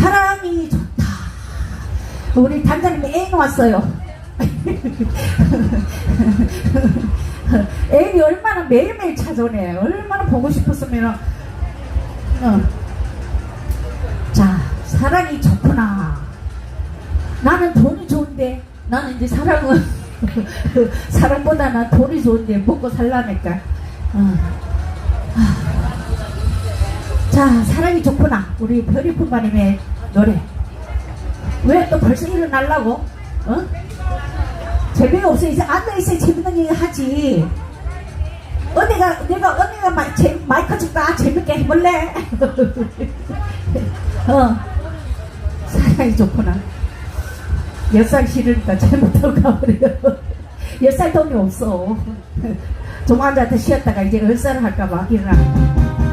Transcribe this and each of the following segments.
사랑이 좋다. 우리 단장님이 애인 왔어요. 애인이 얼마나 매일매일 찾아오네. 얼마나 보고 싶었으면, 어. 자, 사랑이 좋구나. 나는 돈이 좋은데, 나는 이제 사랑은, 사랑보다는 돈이 좋은데 먹고 살라니까. 어. 자, 사랑이 좋구나. 우리 별이 품바님의 노래. 왜 또 벌써 일어나려고? 어? 재미가 없어. 이제 앉아있어야 재밌는 얘기 하지. 언니가, 내가, 언니가 마, 제, 마이크 줄까? 재밌게 해볼래? 어. 사랑이 좋구나. 몇살 싫으니까 잘못하고 가버려. 몇살 돈이 없어. 좀 앉아서 쉬었다가 이제 얼싸를 할까봐 일어나.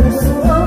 볼